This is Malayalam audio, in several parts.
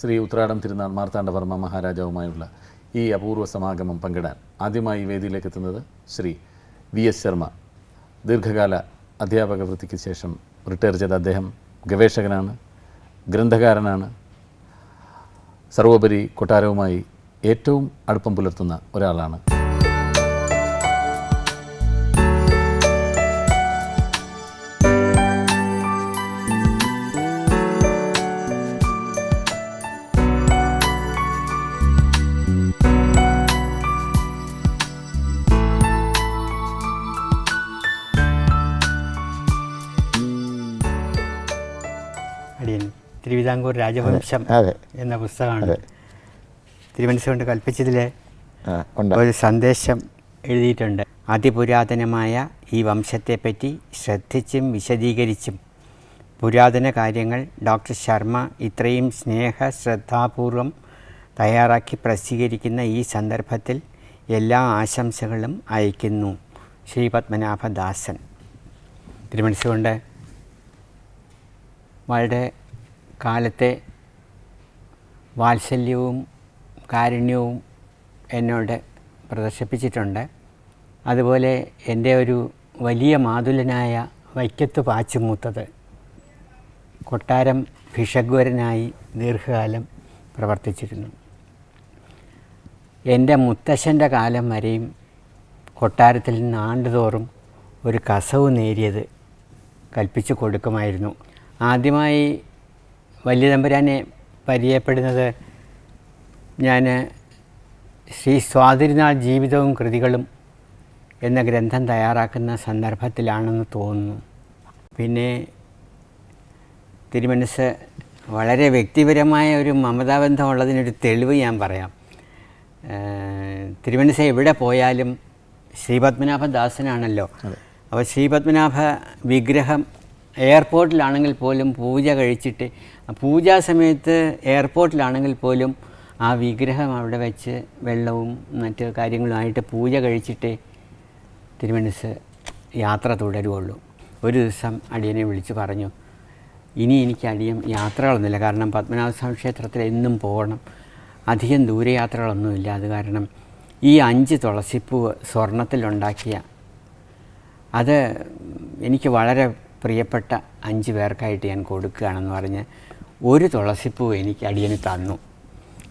ശ്രീ ഉത്രാടം തിരുനാൾ മാർത്താണ്ഡവർമ്മ മഹാരാജാവുമായുള്ള ഈ അപൂർവ സമാഗമം പങ്കിടാൻ ആദ്യമായി വേദിയിലേക്ക് എത്തുന്നത് ശ്രീ വി എസ് ശർമ്മ. ദീർഘകാല അധ്യാപക വൃത്തിക്ക് ശേഷം റിട്ടയർ ചെയ്ത അദ്ദേഹം ഗവേഷകനാണ് ഗ്രന്ഥകാരനാണ്. സർവോപരി കൊട്ടാരവുമായി ഏറ്റവും അടുപ്പം പുലർത്തുന്ന ഒരാളാണ്. തിരുവിതാംകൂർ രാജവംശം എന്ന പുസ്തകമാണ്. തിരുവനന്തപുരം കൽപ്പിച്ചതിൽ ഒരു സന്ദേശം എഴുതിയിട്ടുണ്ട്. അതിപുരാതനമായ ഈ വംശത്തെപ്പറ്റി ശ്രദ്ധിച്ചും വിശദീകരിച്ചും പുരാതന കാര്യങ്ങൾ ഡോക്ടർ ശർമ്മ ഇത്രയും സ്നേഹ ശ്രദ്ധാപൂർവം തയ്യാറാക്കി പ്രസിദ്ധീകരിക്കുന്ന ഈ സന്ദർഭത്തിൽ എല്ലാ ആശംസകളും അയക്കുന്നു ശ്രീ പത്മനാഭദാസൻ. തിരുമനസുകൊണ്ട് വളരെ കാലത്തെ വാത്സല്യവും കാരുണ്യവും എന്നോട് പ്രദർശിപ്പിച്ചിട്ടുണ്ട്. അതുപോലെ എന്റെ ഒരു വലിയ മാതുലനായ വൈക്കത്ത് പാച്ചുമൂത്തത് കൊട്ടാരം ഭിഷഗ്വരനായി ദീർഘകാലം പ്രവർത്തിച്ചിരുന്നു. എന്റെ മുത്തശ്ശന്റെ കാലം വരെയും കൊട്ടാരത്തിൽ നിന്ന് ആണ്ടുതോറും ഒരു കസവ് നേരിയത് കൽപ്പിച്ചു കൊടുക്കുമായിരുന്നു. ആദ്യമായി വലിയ തമ്പുരാനെ പരിചയപ്പെടുന്നത് ഞാൻ ശ്രീ സ്വാതിരുനാൾ ജീവിതവും കൃതികളും എന്ന ഗ്രന്ഥം തയ്യാറാക്കുന്ന സന്ദർഭത്തിലാണെന്ന് തോന്നുന്നു. പിന്നെ തിരുമനസ് വളരെ വ്യക്തിപരമായ ഒരു മമതാബന്ധമുള്ളതിനൊരു തെളിവ് ഞാൻ പറയാം. തിരുമനസ് എവിടെ പോയാലും ശ്രീപത്മനാഭദാസനാണല്ലോ അപ്പോൾ ശ്രീപത്മനാഭ വിഗ്രഹം എയർപോർട്ടിലാണെങ്കിൽ പോലും പൂജ കഴിച്ചിട്ട് പൂജാ സമയത്ത് എയർപോർട്ടിലാണെങ്കിൽ പോലും ആ വിഗ്രഹം അവിടെ വെച്ച് വെള്ളവും മറ്റ് കാര്യങ്ങളുമായിട്ട് പൂജ കഴിച്ചിട്ടേ തിരുമനസ് യാത്ര തുടരുകയുള്ളൂ. ഒരു ദിവസം അടിയനെ വിളിച്ച് പറഞ്ഞു ഇനി എനിക്ക് അടിയം യാത്രകളൊന്നുമില്ല കാരണം പത്മനാഭസ്വാമി ക്ഷേത്രത്തിൽ എന്നും പോകണം. അധികം ദൂരയാത്രകളൊന്നുമില്ല അത് കാരണം ഈ അഞ്ച് തുളസിപ്പൂവ് സ്വർണത്തിലുണ്ടാക്കിയ അത് എനിക്ക് വളരെ പ്രിയപ്പെട്ട അഞ്ച് പേർക്കായിട്ട് ഞാൻ കൊടുക്കുകയാണെന്ന് പറഞ്ഞ് ഒരു തുളസിപ്പൂ എനിക്ക് അടിയന് തന്നു.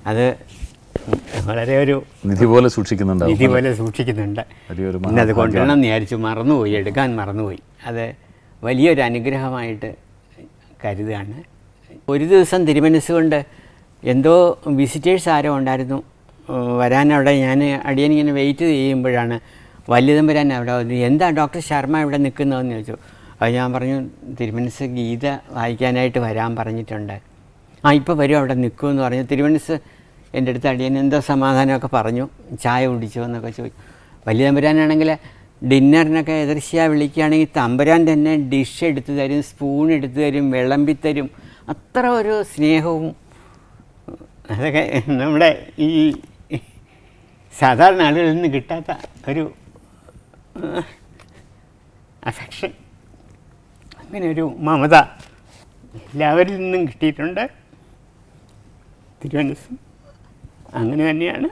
അത് വളരെ ഒരു നിധി പോലെ സൂക്ഷിക്കുന്നുണ്ട് നിധി പോലെ സൂക്ഷിക്കുന്നുണ്ട്. പിന്നെ അത് കൊണ്ടുവരണം വിചാരിച്ചു. മറന്നുപോയി എടുക്കാൻ മറന്നുപോയി. അത് വലിയൊരു അനുഗ്രഹമായിട്ട് കരുതുകയാണ്. ഒരു ദിവസം തിരുമനസ്സുകൊണ്ട് എന്തോ വിസിറ്റേഴ്സ് ആരോ ഉണ്ടായിരുന്നു. വരാനവിടെ ഞാൻ അടിയനിങ്ങനെ വെയിറ്റ് ചെയ്യുമ്പോഴാണ് വല്യതമ്പുരാൻ അവിടെ വന്നു എന്താ ഡോക്ടർ ശർമ്മ ഇവിടെ നിൽക്കുന്നതെന്ന് ചോദിച്ചു. അപ്പോൾ ഞാൻ പറഞ്ഞു തിരുമനസ് ഗീത വായിക്കാനായിട്ട് വരാൻ പറഞ്ഞിട്ടുണ്ട്. ആ ഇപ്പോൾ വരും അവിടെ നിൽക്കുമെന്ന് പറഞ്ഞു. തിരുമനസ് എന്റെ അടുത്ത് അടിയൻ എന്തോ സമാധാനമൊക്കെ പറഞ്ഞു. ചായ കുടിച്ചോ എന്നൊക്കെ ചോദിച്ചു വലിയ തമ്പുരാനാണെങ്കിൽ ഡിന്നറിനൊക്കെ എതിർശ്യ വിളിക്കുകയാണെങ്കിൽ തമ്പുരാൻ തന്നെ ഡിഷ് എടുത്തു തരും സ്പൂൺ എടുത്തു തരും വിളമ്പിത്തരും അത്ര ഒരു സ്നേഹവും അതൊക്കെ നമ്മുടെ ഈ സാധാരണ ആളുകളിൽ നിന്ന് കിട്ടാത്ത ഒരു അഫെക്ഷൻ അങ്ങനെ ഒരു മമത എല്ലാവരിൽ നിന്നും കിട്ടിയിട്ടുണ്ട്. തിരുവനന്തപുരം. അങ്ങനെ തന്നെയാണ്.